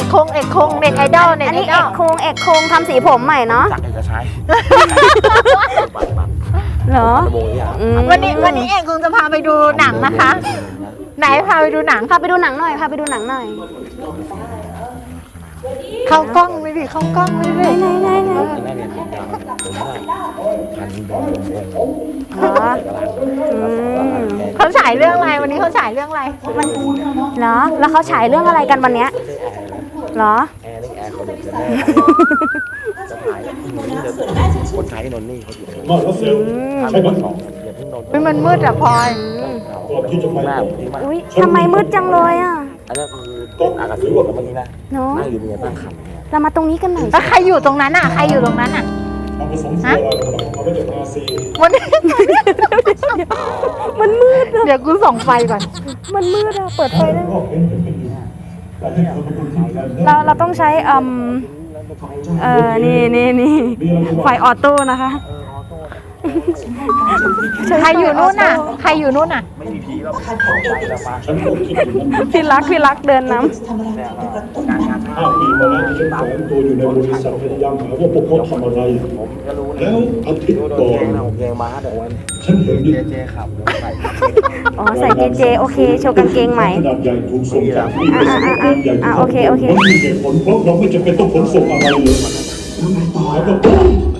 อกคงเอกคงเน็ตไอดอลเน็ตอันไอนี้ดเออลกโคงเอกโคงทำสีผมใหม่เนาะจากเอกชัยเหรอโมงอย่างอืมวันนี้วันนี้เอกคงจะพาไปดูหนังนะคะ ไหนพาไปดูหนังพาไปดูหนังหน่อยพาไปดูหนังหน่อยเข้ากล้องเลยดิเข้ากล้องเลยดิไหนไหนไหนแม่เรียนผมยาวผมว่าพันโดนวงเหรออืมเขาฉายเรื่องอะไรวันนี้เขาฉายเรื่องอะไรมันเหรอแล้วเขาฉายเรื่องอะไรกันวันเนี้ย เหรอ แอร์นี่แอร์เขาเด็กจะแม่จะถ่ายคนใช้นนนี่เขาอยู่มาแล้วเซลทำมาสองอย่าเพิ่งนอนเฮ้ยมันมืดอะพลอยก่อนที่จะไปหน้าต่อที่มาอุ้ยทำไมมืดจังเลยอะ อันนี้คืออากาศสูงกว่าเมื่อกี้นะเนาะนั่งอยู่เนี่ยตั้งขันเนี่ยเรามาตรงนี้กันหน่อยแล้วใครอยู่ตรงนั้นอะใครอยู่ตรงนั้นอะเอาผสมเสื้อเราเอาไปจากราซีวันนี้มันมืดอะเดี๋ยวกูส่องไฟก่อน มันมืดอะเปิดไฟได้ก็ เห็นเห็นกันอยู่แต่ที่เธอเป็นคนที่แทนได้เราเราต้องใช้อืมเออนี่นี่นี่ไฟออโต้นะคะ ใครอยู่นู่นน่ะ ใครอยู่นู่นน่ะ ไม่มีผีเราเข้าไปแล้วมาฉันก็คิดอย่างนั้นพี่รักพี่รักเดินน้การงานห้าปีมาแล้วที่ฉันแฝงตัวอยู่ในบริษัทพยายามหาว่าพวกเขาทำอะไร ผมก็รู้แล้วอาทิตย์โดนก่อแกนงนะผมแกงม้าเดี๋ยววันฉันเห็นเจดิเจขับรถใส่ำอ๋อใส่เจเจโอเคโชว์กางเกงใหม่ขนาดใหญ่ถูกส่งจากที่อ่าอ่าอ่าอ่าโอเคโอเคมันมีเหตุผลเพราะเราไม่จำเป็นต้องขนส่งอะไรเลยแล้วก็ก็สิ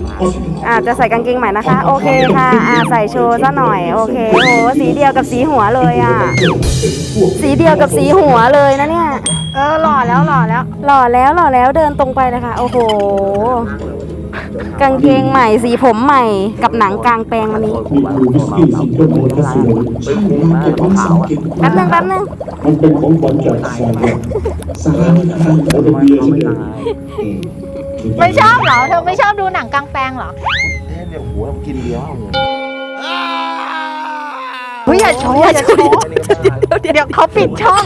อ่าจะใส่กางเกงใหม่นะคะ โอเคค่ะอ่าใส่โชว์ซะหน่อยโอเคโอ้โหสีเดียวกับสีหัวเลยอะสีเดียวกับสีหัวเลยนะเนี่ยเออหล่อแล้วหล่อแล้ว หล่อแล้วหล่อแล้วเดินตรงไปเลยค่ะ โอ้โห กางเกงใหม่สีผมใหม่กับหนังกลางแปลงวันนี้นี่คือวิสกี้สิงคโปร์ทัสโลเป็นคุ้มมากขาวอะแป๊บนึงแป๊บนึงมันเป็นของขวัญจากสหรัฐสหรัฐแล้วเป็นเบียร์ที่เดียว ไม่ชอบเหรอ เธอไม่ชอบดูหนังกลางแปลงเหรอเดี๋ยวหัวกินเดียวเฮ้ยอย่าโชว์อย่าโชว์เดี๋ยวเขาปิดช่อง